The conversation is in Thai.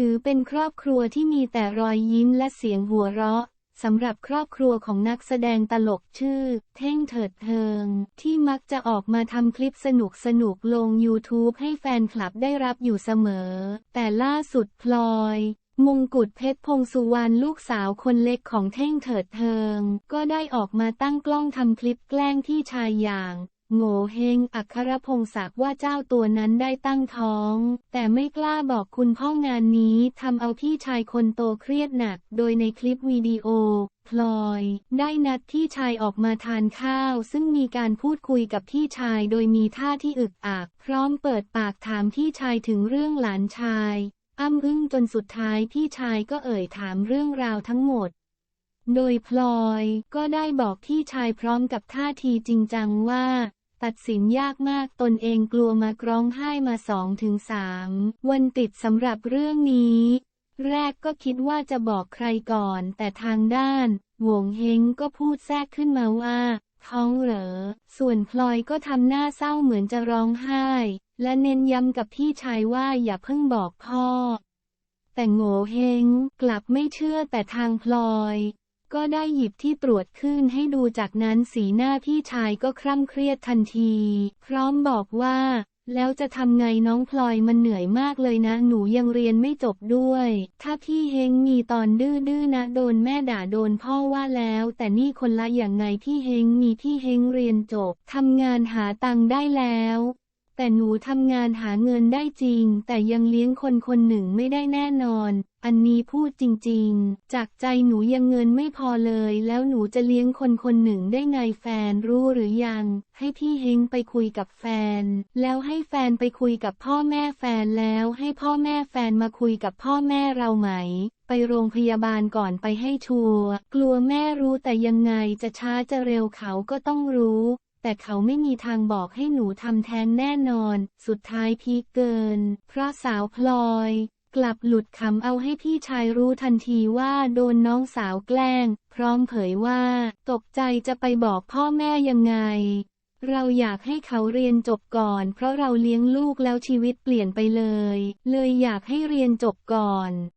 ถือเป็นครอบครัวที่มีแต่รอยยิ้มและเสียงหัวเราะสำหรับครอบครัวของนักแสดงตลกชื่อ เท่งเถิดเทิง ที่มักจะออกมาทำคลิปสนุกสนุกลง YouTube ให้แฟนคลับได้รับอยู่เสมอ แต่ล่าสุดพลอย มงกุฎเพชรพงสุวรรณลูกสาวคนเล็กของเท่งเถิดเทิง ก็ได้ออกมาตั้งกล้องทำคลิปแกล้งพี่ชายอย่าง โง่เฮงอัครพงศักดิ์ว่าเจ้าตัวนั้นได้ตั้งท้อง แต่ไม่กล้าบอกคุณพ่องานนี้ทำเอาพี่ชายคนโตเครียดหนัก โดยในคลิปวิดีโอ พลอย ได้นัดพี่ชายออกมาทานข้าว ซึ่งมีการพูดคุยกับพี่ชายโดยมีท่าที่อึกอัก พร้อมเปิดปากถามพี่ชายถึงเรื่องหลานชายอ้ำอึ้งจนสุดท้ายพี่ชายก็เอ่ยถามเรื่องราวทั้งหมด โดยพลอยก็ได้บอกพี่ชายพร้อมกับท่าทีจริงจังว่า ตัดสินยากมากตนเองกลัวมากร้องไห้มาสองถึงสามวันติดสำหรับเรื่องนี้ แรกก็คิดว่าจะบอกใครก่อน แต่ทางด้านหวงเฮงก็พูดแทรกขึ้นมาว่าท้องเหรอ ส่วนพลอยก็ทำหน้าเศร้าเหมือนจะร้องไห้ และเน้นย้ำกับพี่ชายว่าอย่าเพิ่งบอกพ่อ แต่โง่เฮงกลับไม่เชื่อแต่ทางพลอย ก็ได้หยิบที่ตรวจขึ้นให้ดูจากนั้นสีหน้าพี่ชายก็คร่ำเครียดทันที พร้อมบอกว่า แล้วจะทำไงน้องพลอยมันเหนื่อยมากเลยนะ หนูยังเรียนไม่จบด้วย ถ้าพี่เฮงมีตอนดื้อดื้อนะ โดนแม่ด่าโดนพ่อว่าแล้ว แต่นี่คนละอย่างไงพี่เฮงมีพี่เฮงเรียนจบทำงานหาตังค์ได้แล้ว แต่หนูทำงานหาเงินได้จริง แต่ยังเลี้ยงคนคนหนึ่งไม่ได้แน่นอน อันนี้พูดจริงๆ จากใจหนูยังเงินไม่พอเลย แล้วหนูจะเลี้ยงคนคนหนึ่งได้ไงแฟนรู้หรือยัง ให้พี่เฮงไปคุยกับแฟน แล้วให้แฟนไปคุยกับพ่อแม่แฟนแล้วให้พ่อแม่แฟนมาคุยกับพ่อแม่เราไหม ไปโรงพยาบาลก่อนไปให้ชัวร์กลัวแม่รู้แต่ยังไงจะช้าจะเร็วเขาก็ต้องรู้ แต่เขาไม่มีทางบอกให้หนูทำแท้งแน่นอน สุดท้ายพีคเกิน เพราะสาวพลอย กลับหลุดคำเอาให้พี่ชายรู้ทันทีว่าโดนน้องสาวแกล้ง พร้อมเผยว่า ตกใจจะไปบอกพ่อแม่ยังไง เราอยากให้เขาเรียนจบก่อน เพราะเราเลี้ยงลูกแล้วชีวิตเปลี่ยนไปเลย เลยอยากให้เรียนจบก่อน